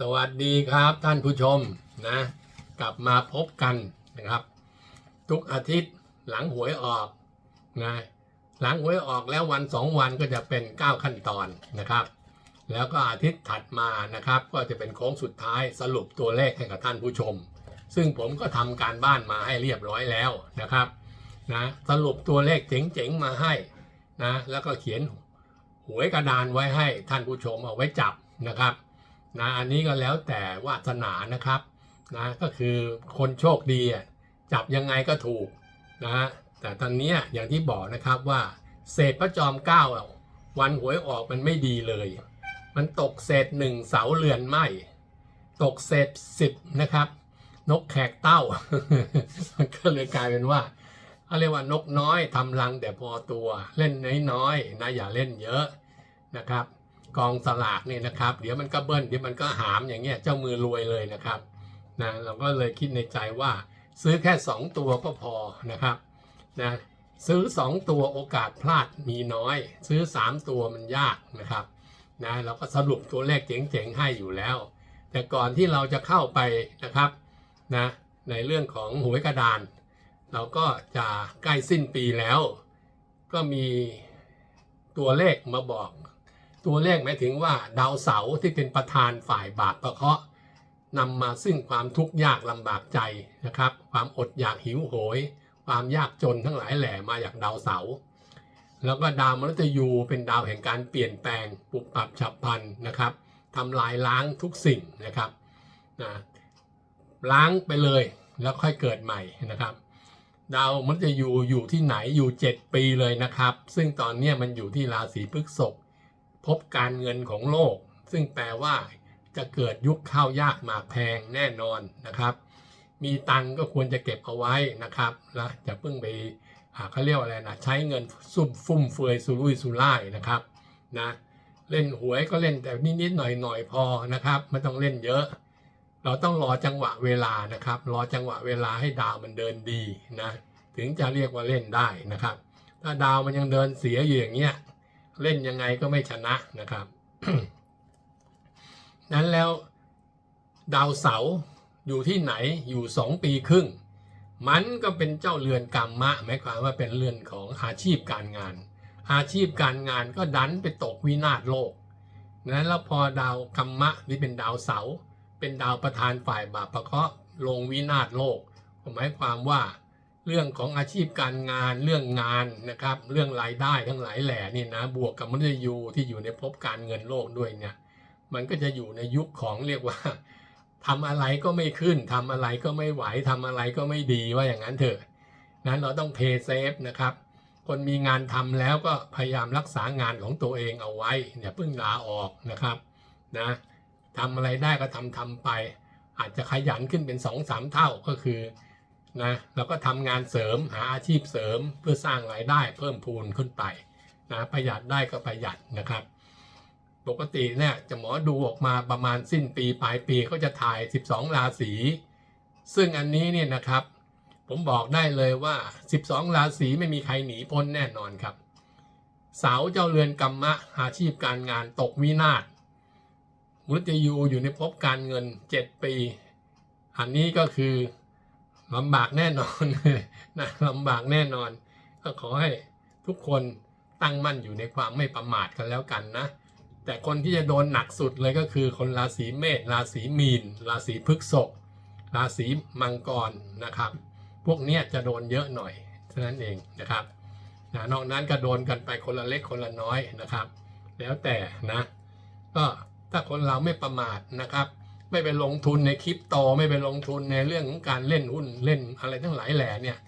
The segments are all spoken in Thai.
สวัสดีครับท่านผู้ชมนะ กลับมาพบกันนะครับ ทุกอาทิตย์หลังหวยออกนะหลังหวยออกแล้ววันสองวันก็จะเป็น 9 ขั้นตอนนะครับ แล้วก็อาทิตย์ถัดมานะครับ ก็จะเป็นโค้งสุดท้ายสรุปตัวเลขให้กับท่านผู้ชม ซึ่งผมก็ทำการบ้านมาให้เรียบร้อยแล้วนะครับนะสรุปตัวเลขเจ๋งๆมาให้นะแล้วก็เขียนหวยกระดานไว้ให้ท่านผู้ชมเอาไว้จับนะครับ นะอันนี้ก็แล้วแต่วาสนานะครับนะก็คือคนโชคดีจับยังไงก็ถูกนะฮะแต่ตอนนี้อย่างที่บอกนะครับว่าเศษพระจอมเกล้าวันหวยออกมันไม่ดีเลย มันตกเศษหนึ่งเสาเรือนไหมตกเศษสิบนะครับ นกแขกเต้ามันก็เลยกลายเป็นว่าเขาเรียกว่านกน้อยทำรังแต่พอตัวเล่นน้อยๆนะอย่าเล่นเยอะนะครับ กองสลากเนี่ยนะครับ เดี๋ยวมันก็เบิ้ลเดี๋ยวมันก็หามอย่างเงี้ยเจ้ามือรวยเลยนะครับนะเราก็เลยคิดในใจว่าซื้อแค่ 2 ตัวก็พอนะครับนะซื้อ 2 ตัวโอกาสพลาดมีน้อย ซื้อ 3 ตัวมันยากนะครับนะเราก็สรุปตัวเลขเจ๋งๆให้อยู่แล้ว แต่ก่อนที่เราจะเข้าไปนะครับนะในเรื่องของหวยกระดาน เราก็จะใกล้สิ้นปีแล้ว ก็มีตัวเลขมาบอก ตัวเลขหมายถึงว่าดาวเสาร์ที่เป็นประธานฝ่ายบาปประเคราะห์นำมาซึ่งความทุกข์ยากลำบากใจนะครับ ความอดอยากหิวโหย ความยากจนทั้งหลายแหล่มาจากดาวเสาร์แล้วก็ดาวมฤตยูเป็นดาวแห่งการเปลี่ยนแปลงปรับปรับฉับพลันนะครับทำลายล้างทุกสิ่งนะครับนะล้างไปเลยแล้วค่อยเกิดใหม่นะครับ ดาวมฤตยูอยู่ที่ไหนอยู่ 7 ปีเลยนะครับ ซึ่งตอนนี้มันอยู่ที่ราศีพฤษภ พบการเงินของโลก ซึ่งแปลว่าจะเกิดยุคข้าวยากหมากแพงแน่นอนนะครับ มีตังก็ควรจะเก็บเอาไว้นะครับแล้วจะเพิ่งไปอ่าเขาเรียกว่าอะไรนะใช้เงินซุ่มฟุ่มเฟือยสุรุ่ยสุร่ายนะครับนะเล่นหวยก็เล่นแต่นิดๆหน่อยๆพอนะครับไม่ต้องเล่นเยอะ เราต้องรอจังหวะเวลานะครับ รอจังหวะเวลาให้ดาวมันเดินดีนะถึงจะเรียกว่าเล่นได้นะครับ ถ้าดาวมันยังเดินเสียอยู่อย่างเงี้ย เล่นยังไงก็ไม่ชนะนะครับนั้นแล้วดาวเสาอยู่ที่ไหนอยู่สองปีครึ่ง มันก็เป็นเจ้าเรือนกรรมะหมายความว่าเป็นเรือนของอาชีพการงาน อาชีพการงานก็ดันไปตกวินาศโลกนั้นแล้วพอดาวกรรมะที่เป็นดาวเสาเป็นดาวประธานฝ่ายบาปประเคาะลงวินาศโลกหมายความว่า เรื่องของอาชีพการงานเรื่องงานนะครับ เรื่องรายได้ทั้งหลายแหล่นี่นะบวกกับมนุษย์ยูที่อยู่ในภพการเงินโลกด้วยเนี่ยมันก็จะอยู่ในยุคของเรียกว่าทำอะไรก็ไม่ขึ้นทำอะไรก็ไม่ไหวทำอะไรก็ไม่ดีว่าอย่างนั้นเถอะนั้นเราต้องเพย์เซฟนะครับ คนมีงานทำแล้วก็พยายามรักษางานของตัวเองเอาไว้อย่าเพิ่งลาออกนะครับนะทำอะไรได้ก็ทำทำไป อาจจะขยันขึ้นเป็นสองสามเท่าก็คือ นะเราก็ทำงานเสริมหาอาชีพเสริมเพื่อสร้างรายได้เพิ่มพูนขึ้นไปนะประหยัดได้ก็ประหยัดนะครับ ปกติเนี่ยจะหมอดูออกมาประมาณสิ้นปีปลายปีเขาจะถ่าย 12 ราศีซึ่งอันนี้เนี่ยนะครับ ผมบอกได้เลยว่า 12 ราศีไม่มีใครหนีพ้นแน่นอนครับ สาวเจ้าเรือนกรรมะอาชีพการงานตกวินาศมฤตยูอยู่ในภพการเงิน 7 ปี อันนี้ก็คือ ลำบากแน่นอนนะลำบากแน่นอน ก็ขอให้ทุกคนตั้งมั่นอยู่ในความไม่ประมาทกันแล้วกันนะ แต่คนที่จะโดนหนักสุดเลยก็คือคนราศีเมษราศีมีน ราศีพฤษภราศีมังกรนะครับ พวกนี้จะโดนเยอะหน่อยเท่านั้นเองนะครับนะนอกนั้นก็โดนกันไปคนละเล็กคนละน้อยนะครับ แล้วแต่นะก็ถ้าคนเราไม่ประมาทนะครับ ไม่ไปลงทุนในคริปโตไม่ไปลงทุนในเรื่องของการเล่นหุ้นเล่นอะไรทั้งหลายแหล่เนี่ย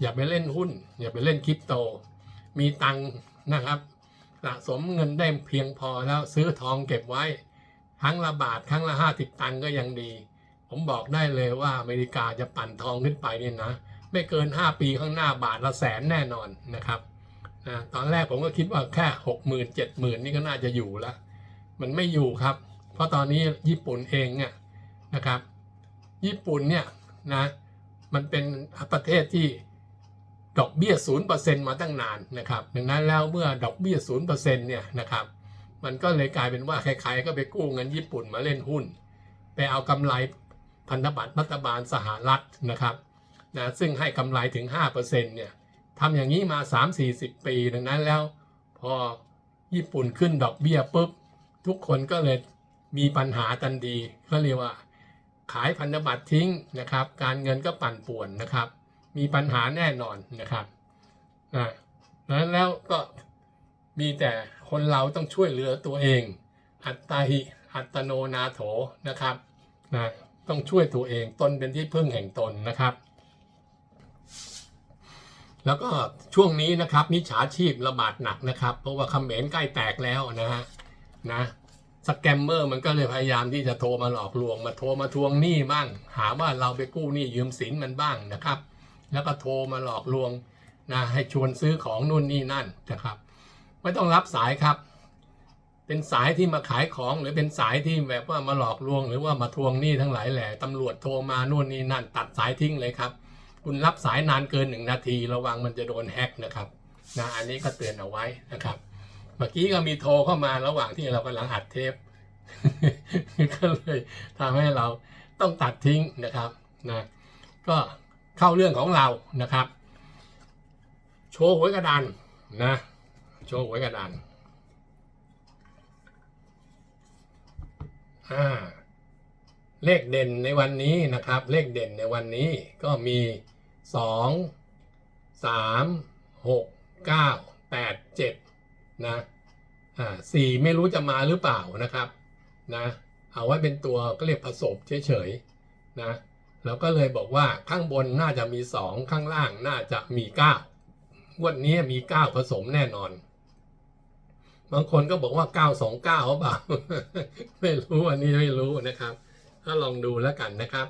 อย่าไปเล่นหุ้น อย่าไปเล่นคริปโต มีตังนะครับสะสมเงินได้เพียงพอแล้วซื้อทองเก็บไว้ ครั้งละบาทครั้งละห้าสิบตังก็ยังดี ผมบอกได้เลยว่าอเมริกาจะปั่นทองขึ้นไปเนี่ยนะ ไม่เกิน 5 ปีข้างหน้าบาทละแสนแน่นอนนะครับนะตอนแรกผมก็คิดว่าแค่หกหมื่นเจ็ดหมื่นนี่ก็น่าจะอยู่ล้วมันไม่อยู่ครับ ราะตอนนี้ญี่ปุ่นเองเนี่ยนะครับ ญี่ปุ่นเนี่ยนะมันเป็นประเทศที่ดอกเบี้ยศูนย์เปอร์เซ็นมาตั้งนานนะครับดังนั้นแล้วเมื่อดอกเบี้ยศูนย์เปอร์เซ็นเนี่ยนะครับ มันก็เลยกลายเป็นว่าใครๆก็ไปกู้เงินญี่ปุ่นมาเล่นหุ้น ไปเอากำไรพันธบัตรรัฐบาลสหรัฐนะครับนะซึ่งให้กำไรถึง5%เนี่ยทำอย่างนี้มา 3-40 ปีดังนั้นแล้ว พอญี่ปุ่นขึ้นดอกเบี้ยปุ๊บทุกคนก็เลย มีปัญหาทันดีเขาเรียกว่า ขายพันธบัตรทิ้งนะครับ การเงินก็ปั่นป่วนนะครับ มีปัญหาแน่นอนนะครับนะนั้นแล้วก็มีแต่คนเราต้องช่วยเหลือตัวเอง อัตตาหิอัตโนนาโถนะครับนะต้องช่วยตัวเองตนเป็นที่พึ่งแห่งตนนะครับ แล้วก็ช่วงนี้นะครับมิจฉาชีพระบาดหนักนะครับ เพราะว่าคำเขมรใกล้แตกแล้วนะฮะนะ สแกมเมอร์มันก็เลยพยายามที่จะโทรมาหลอกลวง มาโทรมาทวงหนี้บ้าง หาว่าเราไปกู้หนี้ยืมสินมันบ้างนะครับ แล้วก็โทรมาหลอกลวงนะให้ชวนซื้อของนู่นนี่นั่นนะครับ ไม่ต้องรับสายครับ เป็นสายที่มาขายของหรือเป็นสายที่แบบว่ามาหลอกลวง หรือว่ามาทวงหนี้ทั้งหลายแหล่ตำรวจโทรมานู่นนี่นั่น ตัดสายทิ้งเลยครับ คุณรับสายนานเกินหนึ่งนาที ระวังมันจะโดนแฮกนะครับนะอันนี้ก็เตือนเอาไว้นะครับ มื่อกี้ก็มีโทรเข้ามาระหว่างที่เรากำลังอัดเทป ก็เลยทำให้เราต้องตัดทิ้งนะครับนะก็เข้าเรื่องของเรานะครับ โชว์หวยกระดานนะโชว์หวยกระดานอ่าเลขเด่นในวันนี้นะครับ เลขเด่นในวันนี้ก็มี 2 3 6 9 8 7 นะอ่าสี่ไม่รู้จะมาหรือเปล่านะครับนะเอาไว้เป็นตัวก็เรียกผสมเฉยๆนะเราก็เลยบอกว่าข้างบนน่าจะมีสองข้างล่างน่าจะมีเก้าวดนี้มีเก้าผสมแน่นอน บางคนก็บอกว่าเก้าสองเก้าเปล่า ไม่รู้อันนี้ไม่รู้นะครับก็ลองดูแล้วกันนะครับ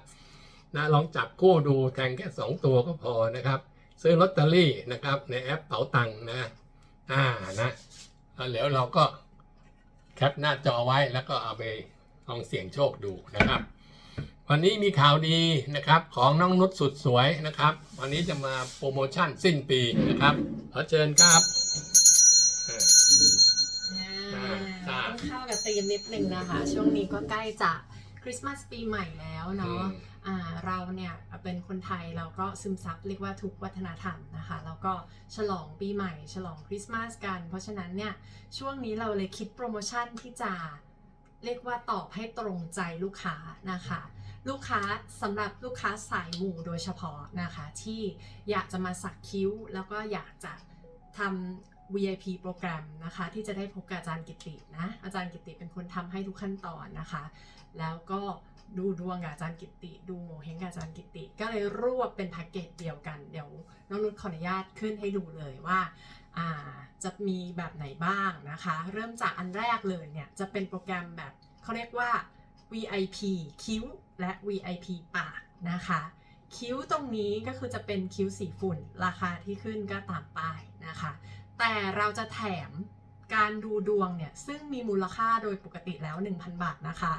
นะลองจับคู่ดูแทงแค่สองตัวก็พอนะครับ ซื้อลอตเตอรี่นะครับในแอปเป๋าตังค์นะอ่านะ แล้วเดี๋ยวเราก็แคปหน้าจอไว้แล้วก็เอาไปลองเสี่ยงโชคดูนะครับ วันนี้มีข่าวดีนะครับของน้องนุชสุดสวยนะครับ วันนี้จะมาโปรโมชั่นสิ้นปีนะครับ ขอเชิญครับเอออ่าอ่า ต้องเข้ากับธีมนิดนึงนะคะ ช่วงนี้ก็ใกล้จะคริสต์มาสปีใหม่แล้วเนาะอ่า เราเนี่ยเป็นคนไทยเราก็ซึมซับเรียกว่าทุกวัฒนธรรมนะคะ แล้วก็ฉลองปีใหม่ ฉลองคริสต์มาสกัน เพราะฉะนั้นเนี่ยช่วงนี้เราเลยคิดโปรโมชั่นที่จะเรียกว่าตอบให้ตรงใจลูกค้านะคะ ลูกค้าสำหรับลูกค้าสายหมู่โดยเฉพาะนะคะ ที่อยากจะมาสักคิ้ว แล้วก็อยากจะทำ VIP โปรแกรมนะคะ ที่จะได้พบกับอาจารย์กิตินะ อาจารย์กิติเป็นคนทำให้ทุกขั้นตอนนะคะ แล้วก็ดูดวงกับอาจารย์กิติ ดูโงเฮงกับอาจารย์กิติ ก็เลยรวบเป็นแพ็กเกจเดียวกัน เดี๋ยวน้องนุชขออนุญาตขึ้นให้ดูเลยว่าอ่าจะมีแบบไหนบ้างนะคะ เริ่มจากอันแรกเลยเนี่ย จะเป็นโปรแกรมแบบเขาเรียกว่า VIP คิ้วและ VIP ปากนะคะ คิ้วตรงนี้ก็คือจะเป็นคิ้วสีฝุ่น ราคาที่ขึ้นก็ตามป้ายนะคะ แต่เราจะแถมการดูดวงเนี่ยซึ่งมีมูลค่าโดยปกติแล้ว 1,000 บาทนะคะ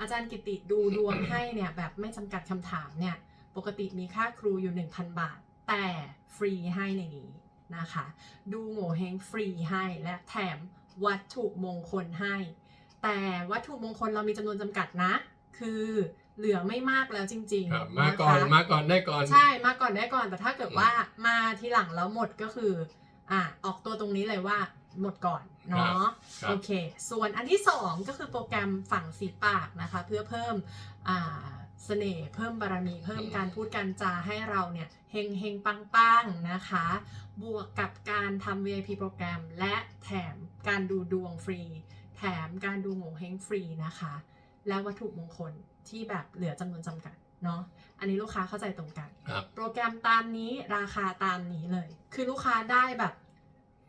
อาจารย์กิติดูดวงให้เนี่ยแบบไม่จำกัดคำถามเนี่ยปกติมีค่าครูอยู่ 1,000 บาท แต่ฟรีให้ในนี้นะคะ ดูโง่เฮงฟรีให้และแถมวัตถุมงคลให้ แต่วัตถุมงคลเรามีจำนวนจำกัดนะ คือเหลือไม่มากแล้วจริงครับๆมาก่อนนะคะมาก่อนได้ก่อน ใช่มาก่อนได้ก่อนแต่ถ้าเกิดว่ามาทีหลังแล้วหมดก็คือ อะออกตัวตรงนี้เลยว่าหมดก่อนเนาะครับโอเค ส่วนอันที่ 2 ก็คือโปรแกรมฝั่งสีปากนะคะ เพื่อเพิ่มอ่าเสน่ห์เพิ่มบารมีเพิ่มการพูดการจาให้เราเนี่ยเฮงเฮงปังปังๆนะคะ บวกกับการทำ VIP โปรแกรม และแถมการดูดวงฟรี แถมการดูโงเ่เฮงฟรีนะคะ และวัตถุมงคลที่แบบเหลือจำนวนจำกัดเนาะอันนี้ลูกค้าเข้าใจตรงกันครับโปรแกรมตามนี้ราคาตามนี้เลย คือลูกค้าได้แบบ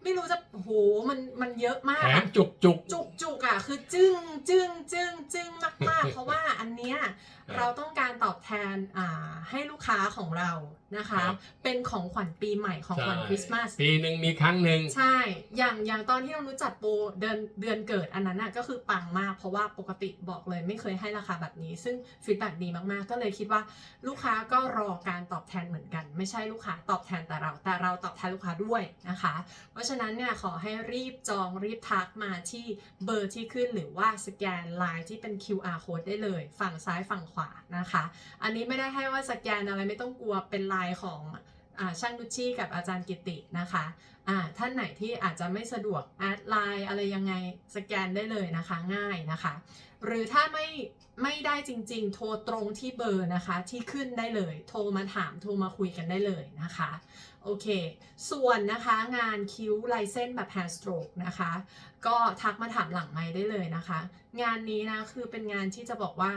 ไม่รู้จะโหมันมันเยอะมากแถมอะจุกจุกจุกจุกอะคือจึ้งจึ้งจึ้งจึ้งมากๆ เพราะว่าอันเนี้ยเราต้องการตอบแทนอ่าให้ลูกค้าของเรานะคะครับเป็นของขวัญปีใหม่ของขวัญใช่คริสต์มาสปีหนึ่งมีครั้งหนึ่งใช่ อย่างอย่างตอนที่เรารู้จัดโปรเดือนเดือนเกิดอันนั้นน่ะก็คือปังมากเพราะว่าปกติบอกเลยไม่เคยให้ราคาแบบนี้ ซึ่งฟีดแบ็ดีมากๆ ก็เลยคิดว่าลูกค้าก็รอการตอบแทนเหมือนกัน ไม่ใช่ลูกค้าตอบแทนแต่เรา แต่เราตอบแทนลูกค้าด้วยนะคะ เพราะฉะนั้นเนี่ยขอให้รีบจองรีบทักมาที่เบอร์ที่ขึ้นหรือว่าสแกนไลน์ที่เป็น QR code ได้เลย ฝั่งซ้ายฝั่งขวานะคะ อันนี้ไม่ได้ให้ว่าสแกนอะไรไม่ต้องกลัวเป็นลน์ของอช่างนุชชี่กับอาจารย์กิตินะคะท่านไหนที่อาจจะไม่สะดวกแอดไลน์อะไรยังไงสแกนได้เลยนะคะง่ายนะคะ หรือถ้าไม่ไม่ได้จริงๆ โทรตรงที่เบอร์นะคะที่ขึ้นได้เลย โทรมาถามโทรมาคุยกันได้เลยนะคะโอเค ส่วนนะคะงานคิ้วลายเส้นแบบ hand stroke นะคะ ก็ทักมาถามหลังไม้ได้เลยนะคะ งานนี้นะคือเป็นงานที่จะบอกว่า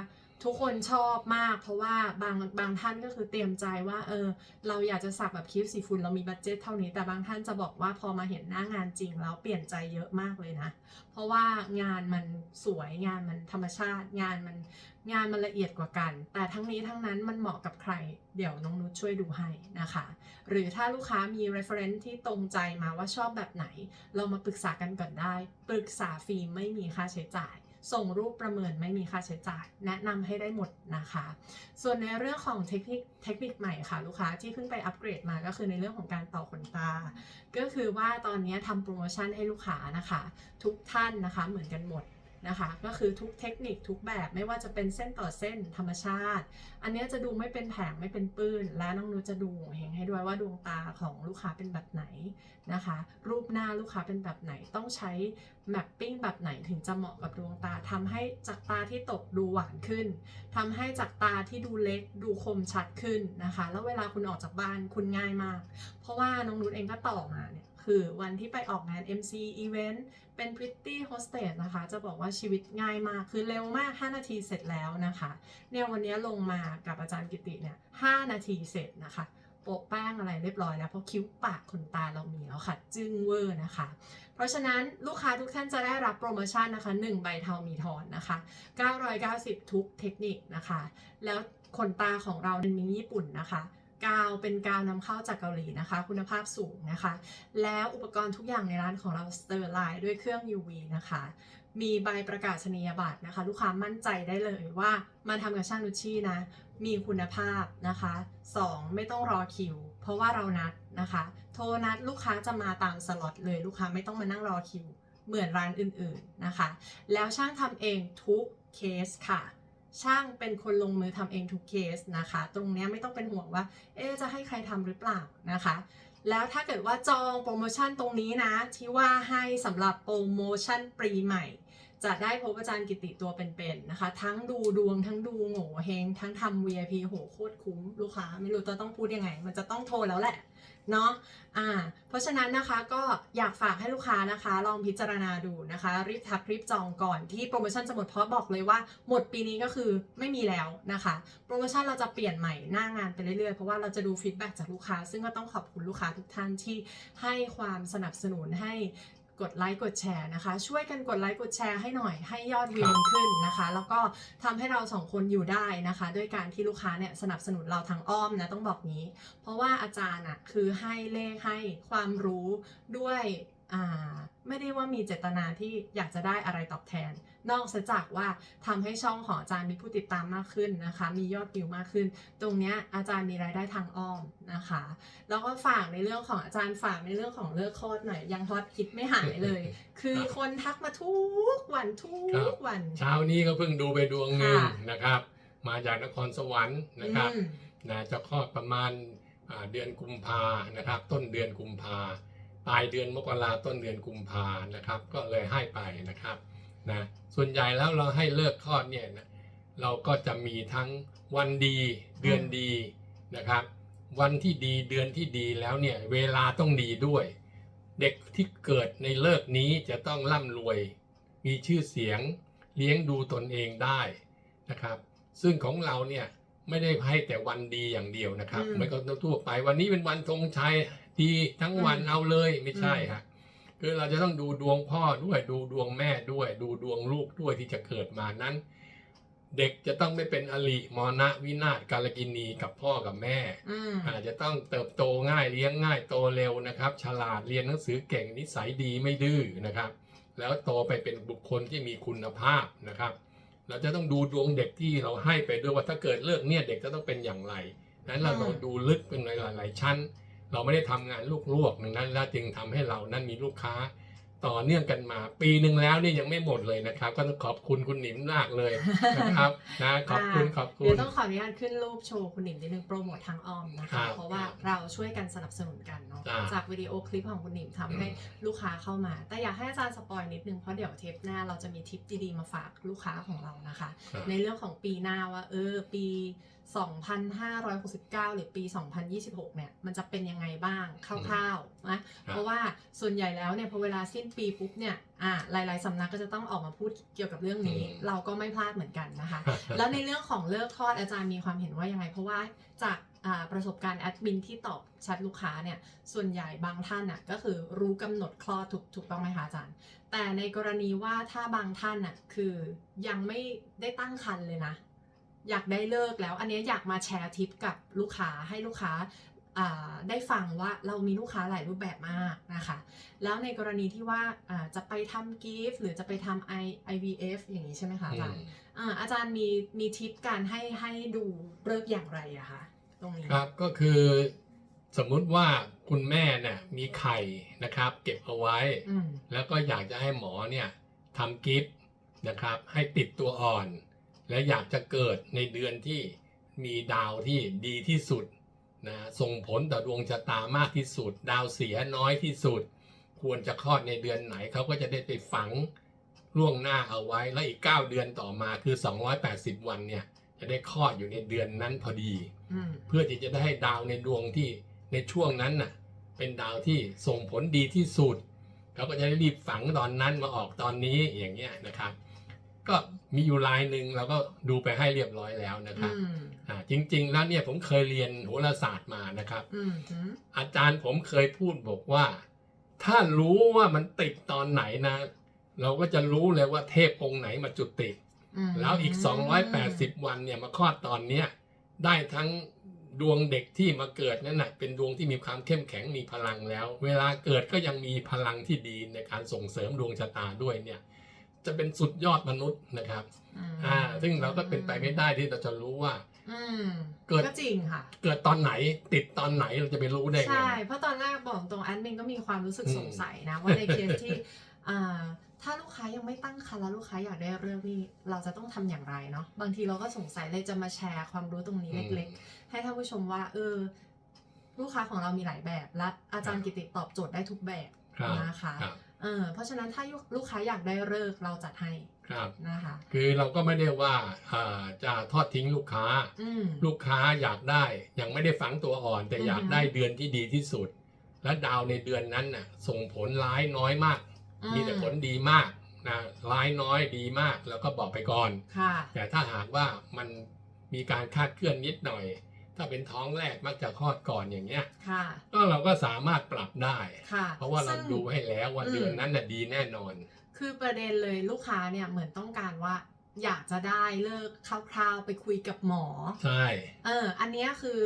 ทุกคนชอบมาก เพราะว่าบางบางท่านก็คือเตรียมใจว่าเออเราอยากจะสักแบบคิ้วสีฝุ่นเรามีบัตเจ็ตเท่านี้แต่บางท่านจะบอกว่าพอมาเห็นหน้างานจริงแล้วเปลี่ยนใจเยอะมากเลยนะ เพราะว่างานมันสวยงานมันธรรมชาติ งานมันงานมันละเอียดกว่ากัน แต่ทั้งนี้ทั้งนั้นมันเหมาะกับใคร เดี๋ยวน้องนุชช่วยดูให้นะคะ หรือถ้าลูกค้ามี reference ที่ตรงใจมาว่าชอบแบบไหน เรามาปรึกษากันก่อนได้ ปรึกษาฟรีไม่มีค่าใช้จ่าย ส่งรูปประเมินไม่มีค่าใช้จ่าย แนะนำให้ได้หมดนะคะ ส่วนในเรื่องของเทคนิคเทคนิคใหม่ค่ะลูกค้าที่เพิ่งไปอัปเกรดมาก็คือในเรื่องของการต่อขนตา ก็คือว่าตอนนี้ทำโปรโมชั่นให้ลูกค้านะคะ ทุกท่านนะคะเหมือนกันหมด นะคะ ก็คือทุกเทคนิคทุกแบบไม่ว่าจะเป็นเส้นต่อเส้นธรรมชาติ อันนี้จะดูไม่เป็นแผงไม่เป็นปื้น และน้องนุชจะดูโงเฮงให้ด้วยว่าดวงตาของลูกค้าเป็นแบบไหนนะคะ รูปหน้าลูกค้าเป็นแบบไหนต้องใช้แมปปิ้งแบบไหนถึงจะเหมาะกับดวงตาทำให้จากตาที่ตกดูหวานขึ้นทำให้จากตาที่ดูเล็กดูคมชัดขึ้นนะคะ แล้วเวลาคุณออกจากบ้านคุณง่ายมาก เพราะว่าน้องนุชเองก็ต่อมาเนี่ย คือวันที่ไปออกงาน MC Event เป็น Pretty Hostess นะคะ จะบอกว่าชีวิตง่ายมาก คือเร็วมาก 5 นาทีเสร็จแล้วนะคะ เนี่ยวันนี้ลงมากับอาจารย์กิติเนี่ย 5 นาทีเสร็จนะคะโปะแป้งอะไรเรียบร้อยแล้ว เพราะคิ้วปากขนตาเรามีแล้วค่ะ จึ้งเวอร์นะคะ เพราะฉะนั้นลูกค้าทุกท่านจะได้รับโปรโมชั่นนะคะ 1 ใบเทามีทอนนะคะ 990 ทุกเทคนิคนะคะ แล้วขนตาของเราเป็นมินิญี่ปุ่นนะคะ กาวเป็นกาวนำเข้าจากเกาหลีนะคะ คุณภาพสูงนะคะ แล้วอุปกรณ์ทุกอย่างในร้านของเราสเตอร์ไลน์ด้วยเครื่อง UV นะคะ มีใบประกาศนียบัตรนะคะ ลูกค้ามั่นใจได้เลยว่ามาทำกับช่างนุชชี่นะ มีคุณภาพนะคะ 2. ไม่ต้องรอคิว เพราะว่าเรานัดนะคะ โทรนัดลูกค้าจะมาตามสล็อตเลยลูกค้าไม่ต้องมานั่งรอคิว เหมือนร้านอื่นๆนะคะ แล้วช่างทำเองทุกเคสค่ะ ช่างเป็นคนลงมือทำเองทุกเคสนะคะ ตรงนี้ไม่ต้องเป็นห่วงว่า เอ๊จะให้ใครทำหรือเปล่านะคะ แล้วถ้าเกิดว่าจองโปรโมชั่นตรงนี้นะ ที่ว่าให้สำหรับโปรโมชั่นปีใหม่ จะได้พบอาจารย์กิติตัวเป็นๆนะคะ ทั้งดูดวงทั้งดูโง่เฮงทั้งทำ VIP โหโคตรคุ้มลูกค้า ไม่รู้จะต้องพูดยังไง มันจะต้องโทรแล้วแหละ เนาะอ่าเพราะฉะนั้นนะคะก็อยากฝากให้ลูกค้านะคะ ลองพิจารณาดูนะคะ รีบทักรีบจองก่อนที่โปรโมชั่นจะหมดเพราะบอกเลยว่า หมดปีนี้ก็คือไม่มีแล้วนะคะ โปรโมชั่นเราจะเปลี่ยนใหม่หน้างานไปเรื่อยๆ เพราะว่าเราจะดูฟีดแบ็จากลูกค้า ซึ่งก็ต้องขอบคุณลูกค้าทุกท่านที่ให้ความสนับสนุนให้ กดไลค์กดแชร์นะคะ ช่วยกันกดไลค์กดแชร์ให้หน่อยให้ยอดวิวมันขึ้นนะคะ แล้วก็ทำให้เราสองคนอยู่ได้นะคะ ด้วยการที่ลูกค้าเนี่ยสนับสนุนเราทางอ้อมนะต้องบอกนี้ เพราะว่าอาจารย์อะคือให้เลขให้ความรู้ด้วยอ่า ไม่ได้ว่ามีเจตนาที่อยากจะได้อะไรตอบแทน นอกจากว่าทำให้ช่องของอาจารย์มีผู้ติดตามมากขึ้นนะคะ มียอดวิวมากขึ้น ตรงเนี้ยอาจารย์มีรายได้ทางอ้อมนะคะ แล้วก็ฝากในเรื่องของอาจารย์ฝากในเรื่องของเลิกคลอดหน่อยยังฮอตคิดไม่หายเลย คือคนทักมาทุกวันทุครักบวันเช้านี้ก็เพิ่งดูไปดวงหนึ่งค่ะนะครับ มาจากนครสวรรค์นะครับอืมนะจะคลอดประมาณอ่าเดือนกุมภานะครับ ต้นเดือนกุมภา ปลายเดือนมกราต้นเดือนกุมภานะครับ ก็เลยให้ไปนะครับนะส่วนใหญ่แล้วเราให้เลิกคลอดเนี่ยนะเราก็จะมีทั้งวันดีเดือนดีนะครับ วันที่ดีเดือนที่ดีแล้วเนี่ยเวลาต้องดีด้วย เด็กที่เกิดในเลิกนี้จะต้องร่ำรวย มีชื่อเสียงเลี้ยงดูตนเองได้นะครับ ซึ่งของเราเนี่ยไม่ได้ให้แต่วันดีอย่างเดียวนะครับอืมไม่ก็ทั่วไป วันนี้เป็นวันธงชัย ดีทั้งวันอืมเอาเลยไม่ใช่อืมฮะคือเราจะต้องดูดวงพ่อด้วยดูดวงแม่ด้วย ดูดวงลูกด้วยที่จะเกิดมานั้น เด็กจะต้องไม่เป็นอลิมรณะวินาศกาลกินีกับพ่อกับแม่อืมอาจจะต้องเติบโตง่ายเลี้ยงง่ายโตเร็วนะครับ ฉลาดเรียนหนังสือเก่งนิสัยดีไม่ดื้อนะครับ แล้วโตไปเป็นบุคคลที่มีคุณภาพนะครับ เราจะต้องดูดวงเด็กที่เราให้ไปด้วยว่าถ้าเกิดเลือกเนี่ยเด็กจะต้องเป็นอย่างไรนั้นเราต้องดูลึกเป็นหลายๆชั้น เราไม่ได้ทำงานลวกๆดังนั้นแล้วจึงทำให้เรานั้นมีลูกค้าต่อเนื่องกันมา ปีหนึ่งแล้วนี่ยังไม่หมดเลยนะครับ ก็ต้องขอบคุณคุณหนิมมากเลยนะครับนะขอบคุณขอบคุเดี๋ยณวต้องขออนุญาตขึ้นรูปโชว์คุณหนิมนิดนึงโปรโมททางอ้อมนะครัคะบเพราะว่าเราช่วยกันสนับสนุนกันเนาะจ้ะจากวิดีโอคลิปของคุณหนิมทำให้ลูกค้าเข้ามา แต่อยากให้อาจารย์สปอยนิดนึงเพราะเดี๋ยวเทปหน้าเราจะมีทิปดีๆมาฝากลูกค้าของเรานะคะครับในเรื่องของปีหน้าว่าเออปี 2569 หรือปี 2026 เนี่ย มันจะเป็นยังไงบ้างคร่าวๆนะ เพราะว่าส่วนใหญ่แล้วเนี่ยพอเวลาสิ้นปีปุ๊บเนี่ยอ่าหลาย ๆสำนักก็จะต้องออกมาพูดเกี่ยวกับเรื่องนี้อืมเราก็ไม่พลาดเหมือนกันนะคะ แล้วในเรื่องของเลิกคลอดอาจารย์มีความเห็นว่ายังไง เพราะว่าจากอ่าประสบการณ์แอดมินที่ตอบแชทลูกค้าเนี่ย ส่วนใหญ่บางท่านน่ะก็คือรู้กำหนดคลอดถูกถูกต้องไหมคะอาจารย์ แต่ในกรณีว่าถ้าบางท่านน่ะคือยังไม่ได้ตั้งครรภ์เลยนะ อยากได้เลิกแล้ว อันนี้อยากมาแชร์ทิปกับลูกค้าให้ลูกค้าอ่าได้ฟังว่าเรามีลูกค้าหลายรูปแบบมากนะคะ แล้วในกรณีที่ว่าอ่าจะไปทำกิฟต์หรือจะไปทำ I IVF อย่างนี้ใช่ไหมคะอาจารย์อ่าอาจารย์มีมีทิปการให้ให้ดูเลิกอย่างไรอะคะตรงนี้ครับก็คือสมมุติว่าคุณแม่เนี่ยมีไข่นะครับ เก็บเอาไว้อืมแล้วก็อยากจะให้หมอเนี่ยทำกิฟต์นะครับ ให้ติดตัวอ่อน และอยากจะเกิดในเดือนที่มีดาวที่ดีที่สุดนะส่งผลต่อดวงชะตามากที่สุด ดาวเสียน้อยที่สุด ควรจะคลอดในเดือนไหนเขาก็จะได้ไปฝังล่วงหน้าเอาไว้ แล้วอีก 9 เดือนต่อมาคือ 280 วันเนี่ย จะได้คลอดอยู่ในเดือนนั้นพอดีอืมเพื่อที่จะได้ให้ดาวในดวงที่ในช่วงนั้นน่ะ เป็นดาวที่ส่งผลดีที่สุดเขาก็จะได้รีบฝังตอนนั้นมาออกตอนนี้อย่างเงี้ยนะครับ ก็มีอยู่ลายหนึ่งเราก็ดูไปให้เรียบร้อยแล้วนะครับอืมอ่าจริง ๆ แล้วเนี่ยผมเคยเรียนโหราศาสตร์มานะครับอืมหืมอาจารย์ผมเคยพูดบอกว่า ถ้ารู้ว่ามันติดตอนไหนนะ เราก็จะรู้เลยว่าเทพองค์ไหนมาจุดติดอืมแล้วอีก 280 วันเนี่ยมาคลอดตอนเนี้ยได้ทั้งดวงเด็กที่มาเกิดนั่นน่ะเป็นดวงที่มีความเข้มแข็งมีพลังแล้ว เวลาเกิดก็ยังมีพลังที่ดีในการส่งเสริมดวงชะตาด้วยเนี่ย จะเป็นสุดยอดมนุษย์นะครับมอ่า ซึ่งเราก็เป็นไปไม่ได้ที่เราจะรู้ว่า อืมเกิดก็จริงค่ะ เกิดตอนไหนติดตอนไหนเราจะไปรู้ได้ไง ใช่ เพราะตอนแรกบอกตรงแอดมินก็มีความรู้สึกอืมสงสัยนะ ว่าในเคสที่อ่าถ้าลูกค้ายังไม่ตั้งครรภ์แล้วลูกค้าอยากได้เรื่องนี้ เราจะต้องทำอย่างไรเนาะบางทีเราก็สงสัยเลยจะมาแชร์ความรู้ตรงนี้เล็กๆ ให้ท่านผู้ชมว่า เออ ลูกค้าของเรามีหลายแบบและอาจารย์กิติตอบโจทย์ได้ทุกแบบครับนะคะครับ เออเพราะฉะนั้นถ้าลูกค้าอยากได้เลิกษ์เราจัดให้ครับนะคะ คือเราก็ไม่ได้ว่าอ่าจะทอดทิ้งลูกค้าอืมลูกค้าอยากได้ยังไม่ได้ฝังตัวอ่อน แต่อือฮึอยากได้เดือนที่ดีที่สุด และดาวในเดือนนั้นน่ะส่งผลร้ายน้อยมาก มีแต่ผลดีมากนะร้ายน้อยดีมากแล้วก็บอกไปก่อนค่ะแต่ถ้าหากว่ามันมีการคาดเคลื่อนนิดหน่อย ถ้าเป็นท้องแรกมักจะคลอดก่อนอย่างเงี้ยค่ะ ก็เราก็สามารถปรับได้ ค่ะ เพราะว่าเราซึ่งดูให้แล้วว่าอืม เดือนนั้นน่ะดีแน่นอน คือประเด็นเลยลูกค้าเนี่ยเหมือนต้องการว่า อยากจะได้เลิกคร่าวๆไปคุยกับหมอ ใช่ เออ อันเนี้ยคือ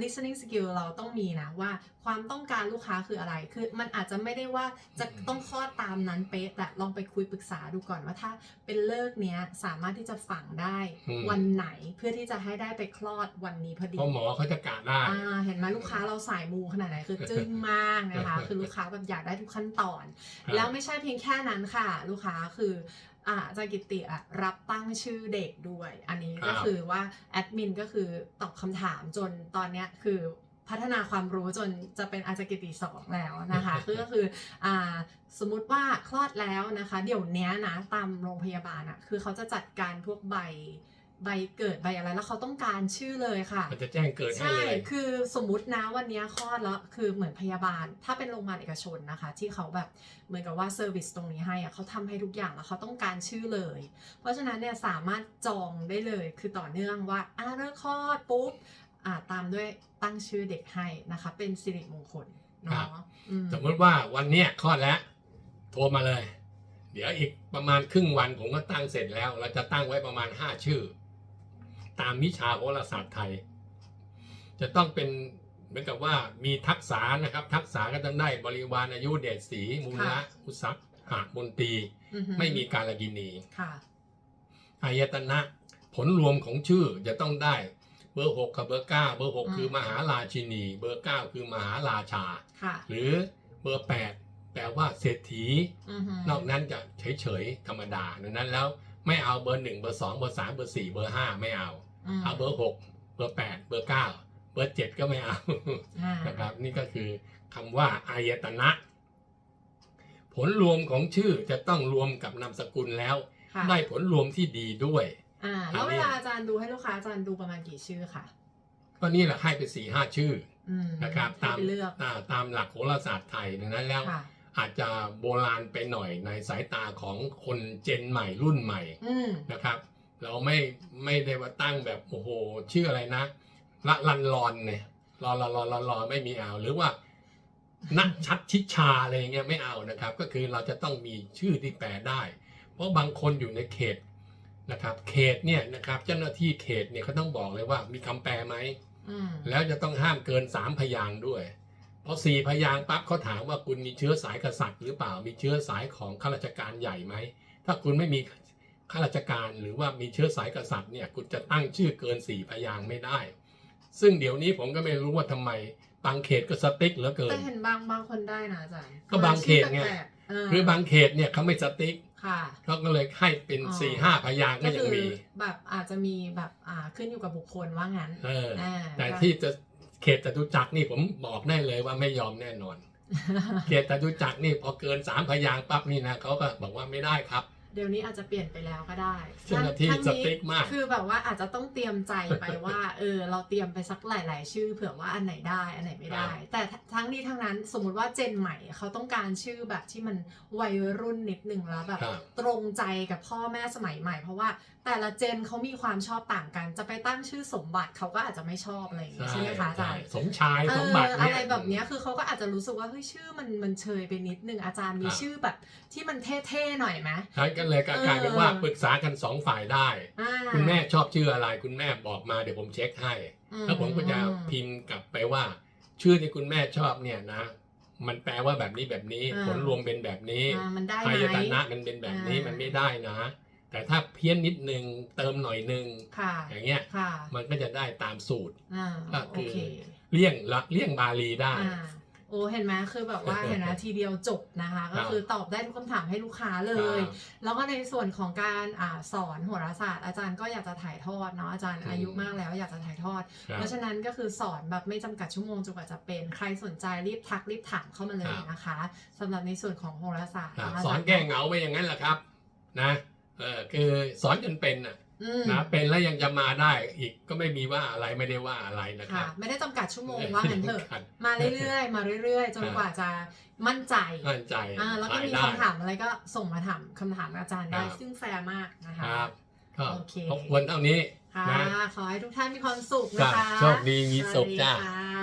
listening skill เราต้องมีนะว่าความต้องการลูกค้าคืออะไร คือมันอาจจะไม่ได้ว่าจะต้องคลอดตามนั้นเป๊ะ แต่ลองไปคุยปรึกษาดูก่อนว่าถ้าเป็นเลิกเนี้ยสามารถที่จะฝังได้วันไหนเพื่อที่จะให้ได้ไปคลอดวันนี้พอดีเพราะหมอเขาจะกะได้อ่าเห็นไหมลูกค้าเราสายมูขนาดไหนคือจึ้งมากนะคะ คือลูกค้าแบบอยากได้ทุกขั้นตอนครับแล้วไม่ใช่เพียงแค่นั้นค่ะ ลูกค้าคือ อ่าอาจารย์กิติอะรับตั้งชื่อเด็กด้วย อันนี้ก็คือว่าแอดมินก็คือตอบคำถามจนตอนเนี้ยคือพัฒนาความรู้จนจะเป็นอาจารย์กิติสองแล้วนะคะคือก็คืออ่าสมมุติว่าคลอดแล้วนะคะ เดี๋ยวเนี้ยนะตามโรงพยาบาลอะคือเขาจะจัดการพวกใบ ใบเกิดใบอะไรแล้วเขาต้องการชื่อเลยค่ะ มันจะแจ้งเกิดให้ใช่ เลยคือสมมุตินะวันเนี้ยคลอดแล้ว คือเหมือนพยาบาล ถ้าเป็นโรงพยาบาลเอกชนนะคะ ที่เขาแบบเหมือนกับว่าเซอร์วิสตรงนี้ให้อะเขาทำให้ทุกอย่างแล้วเขาต้องการชื่อเลย เพราะฉะนั้นเนี่ยสามารถจองได้เลย คือต่อเนื่องว่าอ่าเลิกคลอดปุ๊บอ่าตามด้วยตั้งชื่อเด็กให้นะคะ เป็นสิริมงคลครัเนาะบอืมสมมติว่าวันเนี้ยคลอดแล้ว โทรมาเลย เดี๋ยวอีกประมาณครึ่งวันผมก็ตั้งเสร็จแล้ว เราจะตั้งไว้ประมาณ 5 ชื่อ ตามวิชาโหราศาสตร์ไทย จะต้องเป็นเหมือนกับว่ามีทักษะนะครับ ทักษะก็ต้องได้บริวารอายุเดชสีมูลละอุสักหามนตรีอือหือไม่มีการกินีค่ะอายตนะผลรวมของชื่อจะต้องได้เบอร์หกกับเบอร์เก้าเบอร์หกอืมคือมหาราชินี เบอร์เก้าคือมหาราชาค่ะหรือเบอร์แปดแปลว่าเศรษฐีอือหืนอกนั้นจะเฉยๆธรรมดาดังนั้นแล้ว ไม่เอาเบอร์หนึ่งเบอร์สองเบอร์สามเบอร์สี่เบอร์ห้าไม่เอามเอาเบอร์หกเบอร์แปดเบอร์เก้าเบอร์เจ็ดก็ไม่เอาอ่านะครับ นี่ก็คือคำว่าอายตนะ ผลรวมของชื่อจะต้องรวมกับนามสกุลแล้วค่ะได้ผลรวมที่ดีด้วยอ่าแล้วเวลาอาจารย์ดูให้ลูกค้าอาจารย์ดูประมาณกี่ชื่อค่ะก็นี่แหละให้ไปสี่ห้าชื่ออืมนะครับให้ตามไปเลือกอ่าตามหลักโหราศาสตร์ไทยดังนั้นแล้วค่ะ อาจจะโบราณไปหน่อยในสายตาของคนเจนใหม่รุ่นใหม่อืมนะครับ เราไม่ไม่ได้ว่าตั้งแบบโอ้โหชื่ออะไรนะละลันลอนเนี่ยรอรอรอรอรอไม่มีเอาหรือว่านัชัดชิชาอะไรอย่างเงี้ยไม่เอานะครับ ก็คือเราจะต้องมีชื่อที่แปลได้ เพราะบางคนอยู่ในเขตนะครับ เขตเนี่ยนะครับ เจ้าหน้าที่เขตเนี่ยเขาต้องบอกเลยว่ามีคำแปลไหมอืมแล้วจะต้องห้ามเกินสามพยางค์ด้วย พอสี่พยางค์ปั๊บเขาถามว่าคุณมีเชื้อสายกษัตริย์หรือเปล่า มีเชื้อสายของข้าราชการใหญ่ไหม ถ้าคุณไม่มีข้าราชการหรือว่ามีเชื้อสายกษัตริย์เนี่ยคุณจะตั้งชื่อเกินสี่พยางค์ไม่ได้ ซึ่งเดี๋ยวนี้ผมก็ไม่รู้ว่าทำไมบางเขตก็สติ๊กเหลือเกิแต่นเห็นบางบางคนได้นะอาจารย์ก็บางเขตไงชื่อแปลกๆเคือบางเขตเนี่ยเขาไม่สติ๊กค่ะเขาก็เลยให้เป็นอ๋อสี่ห้าพยางค์ก็ก็ยังคือมีแบบอาจจะมีแบบอ่าขึ้นอยู่กับบุคคลว่างั้นเอออ่าแต่ที่จะ เขตจตุจักรนี่ผมบอกได้เลยว่าไม่ยอมแน่นอน เขตจตุจักรนี่พอเกินสามพยางปั๊บนี่นะเขาก็บอกว่าไม่ได้ครับ เดี๋ยวนี้อาจจะเปลี่ยนไปแล้วก็ได้เจ้าหน้าที่ทั้งสนี้ติ๊กมาก คือแบบว่าอาจจะต้องเตรียมใจไปว่า เออ เราเตรียมไปสักหลาย ๆ ชื่อ เผื่อว่าอันไหนได้อันไหนไม่ได้ครับแต่ทั้งนี้ทั้งนั้นสมมุติว่าเจนใหม่เขาต้องการชื่อแบบที่มันวัยรุ่นนิดนึงแล้วแบบครับตรงใจกับพ่อแม่สมัยใหม่ เพราะว่าแต่ละเจนเขามีความชอบต่างกัน จะไปตั้งชื่อสมบัติเขาก็อาจจะไม่ชอบอะไรอย่างงี้ใช่ไหมคะอาจารย์สมชายสมบัติเออเนี่อะยไรแบบเนี้ยคือเขาก็อาจจะรู้สึกว่าเฮ้ยชื่อมันมันเชยไปนิดนึงอาจารย์มีครับชื่อแบบที่มันเท่ ๆ หน่อยไหมใช้กันเลยก็กลายเป็นว่าปรึกษากันสองฝ่ายได้อ่าคุณแม่ชอบชื่ออะไร คุณแม่บอกมาเดี๋ยวผมเช็คให้อืแล้วผมก็จะพิมพ์กลับไปว่า ชื่อที่คุณแม่ชอบเนี่ยนะ มันแปลว่าแบบนี้แบบนี้อ่าผลรวมเป็นแบบนี้อ่ามันได้อายไหมตนะมันเป็นแบบนี้อ่ามัมันไม่ได้นะ แต่ถ้าเพี้ยนนิดนึงเติมหน่อยนึงค่ะอย่างเงี้ยค่ะมันก็จะได้ตามสูตรอ่าก็โอคือเคเลี่ยงละเลี่ยงบาลีได้อ่า โอ้เห็นไหมคือแบบว่าเห็นไหมทีเดียวจบนะคะครัก็บคือตอบได้ทุกคำถามให้ลูกค้าเลยครับแล้วก็ในส่วนของการอ่าสอนโหราศาสตร์อาจารย์ก็อยากจะถ่ายทอดเนาะอาจารย์อืมอายุมากแล้วอยากจะถ่ายทอดครับเพราะฉะนั้นก็คือสอนแบบไม่จำกัดชั่วโมงจนกว่าจะเป็นใครสนใจรีบทักรีบถามเข้ามาเลยนะคะสำหรับในส่วนของโหราศาสตร์ครับะสอนแก้เหงาไปอย่างนั้นแหละครับนะเออคือสอนจนเป็นน่ะ อืมนะเป็นแล้วยังจะมาได้อีกก็ไม่มีว่าอะไรไม่ได้ว่าอะไรนะคค่ะ รับ ไม่ได้จำกัดชั่วโมงว่างั้นเถอะครับมาเรื่อยๆ มาเรื่อยๆ จนกว่าจะมั่นใจมั่นใจอ่าแล้วก็ขายมีได้คำถามอะไรก็ส่งมาถามคำถามอาจารย์ได้ครับซึ่งแฟร์มากนะคะครับก็โอเครบกวนเท่านี้ ค่ะนะ ขอให้ทุกท่านมีความสุขก็นะคะโชคดีมีสุขจ้า สวัสดีค่ะ